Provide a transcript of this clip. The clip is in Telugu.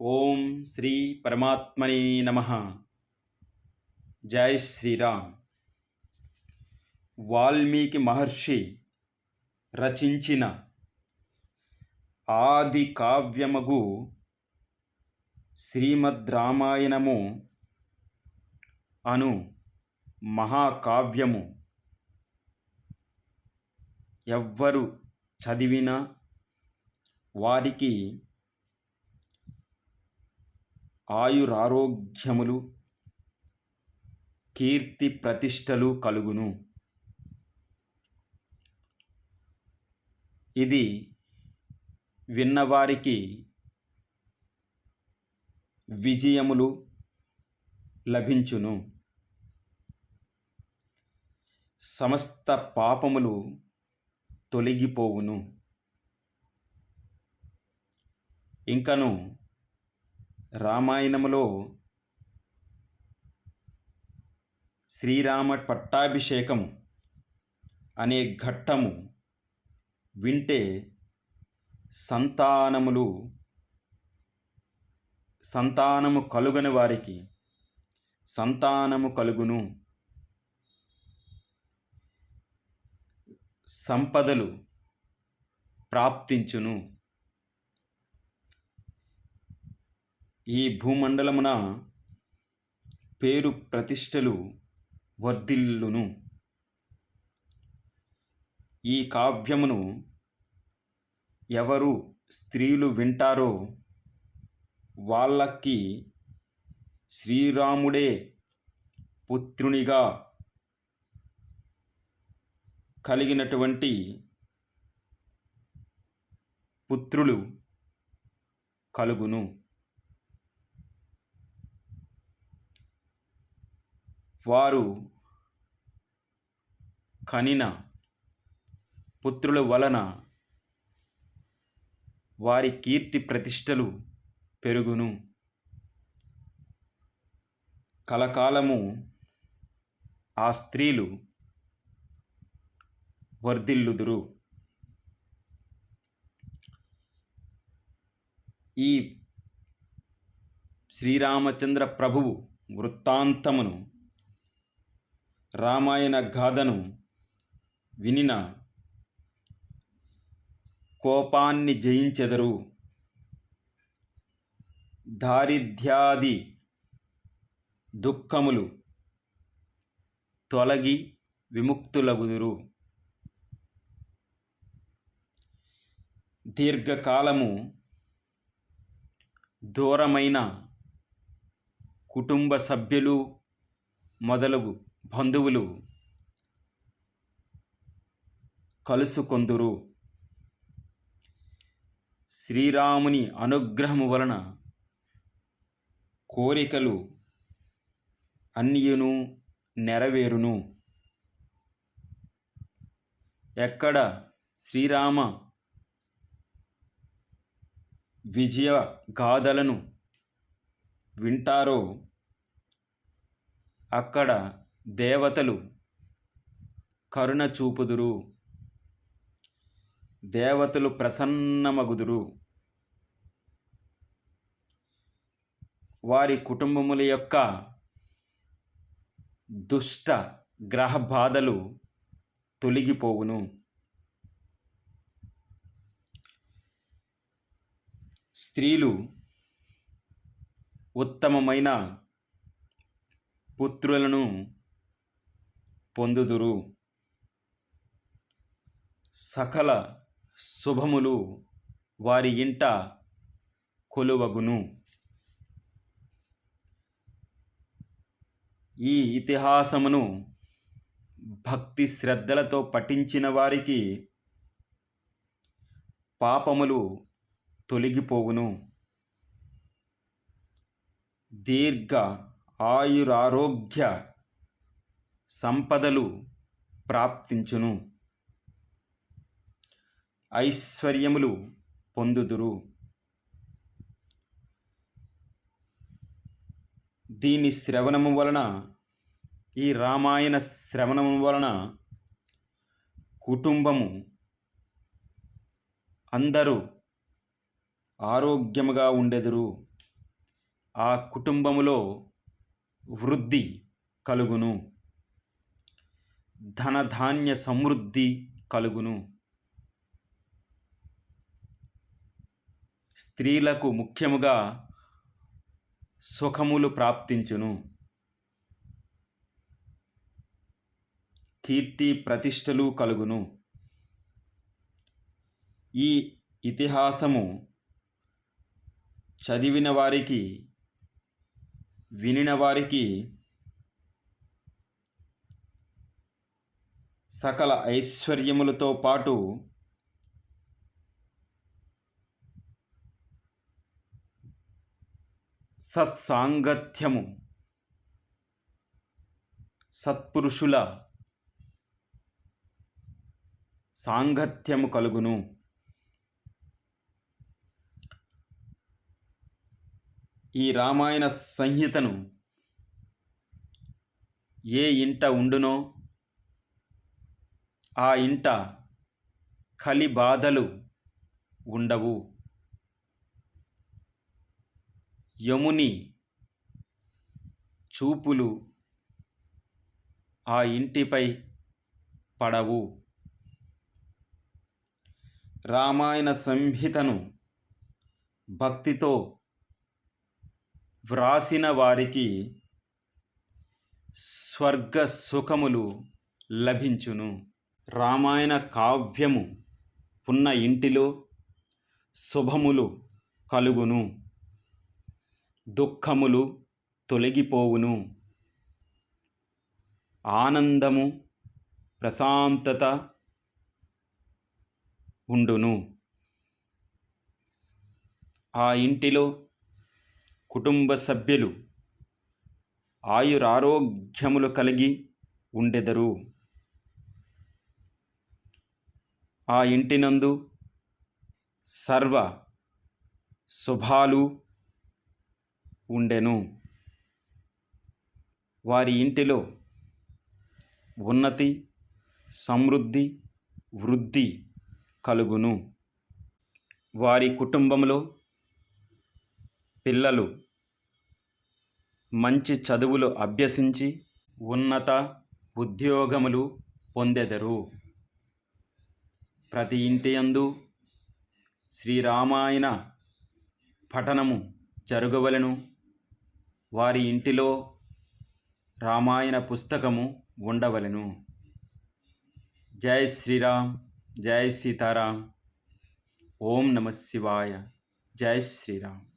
ఓం శ్రీ పరమాత్మని నమ. జై శ్రీరామ్. వాల్మీకి మహర్షి రచించిన ఆది కావ్యమగు శ్రీమద్ రామాయణము అను మహాకావ్యము. ఎవ్వరు చదివినా వారికి ఆయురారోగ్యములు కీర్తి ప్రతిష్టలు కలుగును. ఇది విన్నవారికి విజయములు లభించును. సమస్త పాపములు తొలగిపోవును. ఇంకను రామాయణములో శ్రీరామ పట్టాభిషేకము అనే ఘట్టము వింటే సంతానములు సంతానము కలుగని వారికి సంతానము కలుగును. సంపదలు ప్రాప్తించును. ఈ భూమండలమున పేరు ప్రతిష్టలు వర్ధిల్లును. ఈ కావ్యమును ఎవరు స్త్రీలు వింటారో వాళ్ళకి శ్రీరాముడే పుత్రునిగా కలిగినటువంటి పుత్రులు కలుగును. వారు కనిన పుత్రుల వలన వారి కీర్తి ప్రతిష్టలు పెరుగును. కలకాలము ఆ స్త్రీలు వర్ధిల్లుదురు. ఈ శ్రీరామచంద్ర ప్రభువు వృత్తాంతమును రామాయణ గాథను వినిన కోపాన్ని జయించెదరు. దారిద్ర్యాది దుఃఖములు తొలగి విముక్తులగుదురు. దీర్ఘకాలము దూరమైన కుటుంబ సభ్యులు మొదలగు బంధువులు కలుసుకొందురు. శ్రీరాముని అనుగ్రహము వలన కోరికలు అన్యును నెరవేరును. ఎక్కడ శ్రీరామ విజయ గాథలను వింటారో అక్కడ దేవతలు కరుణ చూపుదురు. దేవతలు ప్రసన్నమగుదురు. వారి కుటుంబముల యొక్క దుష్ట గ్రహ బాధలు తొలగిపోవును. స్త్రీలు ఉత్తమమైన పుత్రులను పొందుదురు. సకల శుభములు వారి ఇంట కొలువగును. ఈ ఇతిహాసమును భక్తి శ్రద్ధలతో పఠించిన వారికి పాపములు తొలగిపోవును. దీర్ఘ ఆయురారోగ్య సంపదలు ప్రాప్తించును. ఐశ్వర్యములు పొందుదురు. దీని శ్రవణము వలన ఈ రామాయణ శ్రవణము వలన కుటుంబము అందరూ ఆరోగ్యముగా ఉండెదురు. ఆ కుటుంబములో వృద్ధి కలుగును. ధనధాన్య సమృద్ధి కలుగును. స్త్రీలకు ముఖ్యముగా సుఖములు ప్రాప్తించును. కీర్తి ప్రతిష్టలు కలుగును. ఈ ఇతిహాసము చదివిన వారికి వినిన వారికి సకల ఐశ్వర్యములతో పాటు సత్సాంగత్యము సత్పురుషుల సాంగత్యము కలుగును. ఈ రామాయణ సంహితను ఏ ఇంట ఉండునో ఆ ఇంట కలి బాధలు ఉండవు. యముని చూపులు ఆ ఇంటిపై పడవు. రామాయణ సంహితను భక్తితో వ్రాసిన వారికి స్వర్గ సుఖములు లభించును. రామాయణ కావ్యము ఉన్న ఇంటిలో శుభములు కలుగును. దుఃఖములు తొలగిపోవును. ఆనందము ప్రశాంతత ఉండును. ఆ ఇంటిలో కుటుంబ సభ్యులు ఆయురారోగ్యములు కలిగి ఉండెదరు. ఆ ఇంటినందు సర్వ శుభాలు ఉండెను. వారి ఇంటిలో ఉన్నతి సమృద్ధి వృద్ధి కలుగును. వారి కుటుంబంలో పిల్లలు మంచి చదువులు అభ్యసించి ఉన్నత ఉద్యోగములు పొందెదరు. ప్రతి ఇంటి యందు శ్రీరామాయణ పఠనము జరుగవలను. వారి ఇంటిలో రామాయణ పుస్తకము ఉండవలెను. జై శ్రీరామ్ జై సీతారాం. ఓం నమ శివాయ. జై శ్రీరామ్.